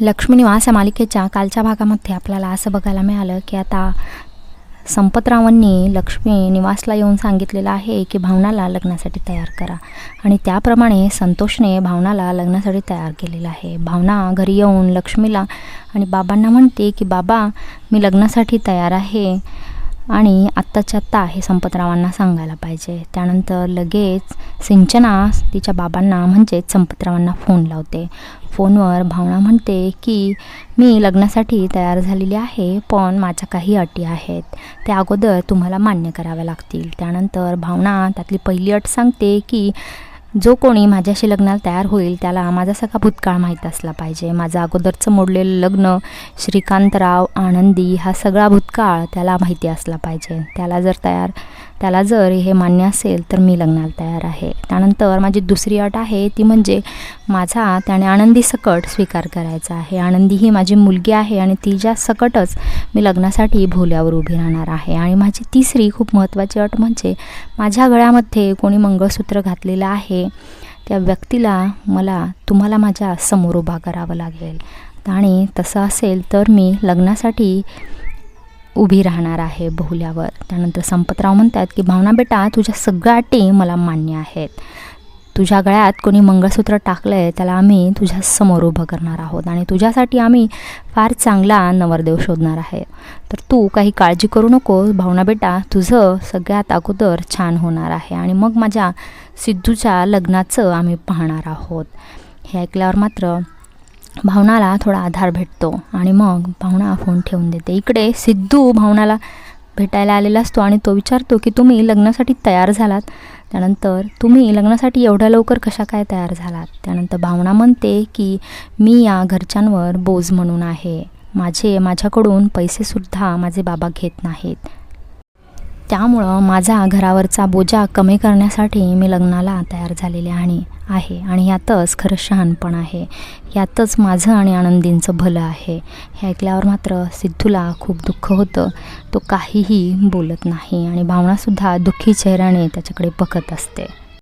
लक्ष्मीनिवास या मालिकेच्या कालच्या भागामध्ये आपल्याला असं बघायला मिळालं की आता संपतरावांनी लक्ष्मी निवासला येऊन सांगितलेलं आहे की भावनाला लग्नासाठी तयार करा. आणि त्याप्रमाणे संतोषने भावनाला लग्नासाठी तयार केलेलं आहे. भावना घरी येऊन लक्ष्मीला आणि बाबांना म्हणते की बाबा मी लग्नासाठी तयार आहे. आणि आत्ताच्या आत्ता हे संपतरावांना सांगायला पाहिजे. त्यानंतर लगेच सिंचना तिच्या बाबांना म्हणजेच संपतरावांना फोन लावते. फोनवर भावना म्हणते की मी लग्नासाठी तयार झालेली आहे पण माझ्या काही अटी आहेत. त्या अगोदर तुम्हाला मान्य कराव्या लागतील. त्यानंतर भावना त्यातली पहिली अट सांगते की जो कोणी माझ्याशी लग्नाला तयार होईल त्याला माझा सगळा भूतकाळ माहीत असला पाहिजे. माझं अगोदरचं मोडलेलं लग्न श्रीकांतराव आनंदी हा सगळा भूतकाळ त्याला माहिती असला पाहिजे. त्याला जर तयार त्याला जर हे मान्य असेल तर मी लग्नाला तयार आहे. त्यानंतर माझी दुसरी अट आहे ती म्हणजे माझा त्याने आनंदी सकट स्वीकार करायचा आहे. आनंदी ही माझी मुलगी आहे आणि तिच्या सकटच मी लग्नासाठी भोल्यावर उभी राहणार आहे. आणि माझी तिसरी खूप महत्त्वाची अट म्हणजे माझ्या गळ्यामध्ये कोणी मंगळसूत्र घातलेलं आहे त्या व्यक्तीला मला तुम्हाला माझ्यासमोर उभा करावं लागेल. आणि तसं असेल तर मी लग्नासाठी उभी राहणार आहे बहुल्यावर. त्यानंतर संपतराव म्हणतात की भावना बेटा तुझ्या सगळ्या अटी मला मान्य आहेत. तुझ्या गळ्यात कोणी मंगळसूत्र टाकलं आहे त्याला आम्ही तुझ्या समोर उभं करणार आहोत आणि तुझ्यासाठी आम्ही फार चांगला नवरदेव शोधणार आहे. तर तू काही काळजी करू नको भावना बेटा तुझं सगळ्यात अगोदर छान होणार आहे आणि मग माझ्या सिद्धूच्या लग्नाचं आम्ही पाहणार आहोत. हे ऐकल्यावर मात्र भावनाला थोडा आधार भेटतो. आणि मग भावना फोन ठेवून देते. इकडे सिद्धू भावनाला भेटायला आलेला असतो आणि तो विचारतो की तुम्ही लग्नासाठी तयार झालात? त्यानंतर तुम्ही लग्नासाठी एवढ्या लवकर कशा काय तयार झालात? त्यानंतर भावना म्हणते की मी या घरच्यांवर बोज म्हणून आहे. माझे माझ्याकडून पैसेसुद्धा माझे बाबा घेत नाहीत. त्यामुळं माझा घरावरचा बोजा कमी करण्यासाठी मी लग्नाला तयार झालेले आणि आहे. आणि यातच खरं शहाणपण आहे. यातच माझं आणि आनंदींचं भलं आहे. हे ऐकल्यावर मात्र सिद्धूला खूप दुःख होतं. तो काहीही बोलत नाही आणि भावनासुद्धा दुःखी चेहऱ्याने त्याच्याकडे बघत असते.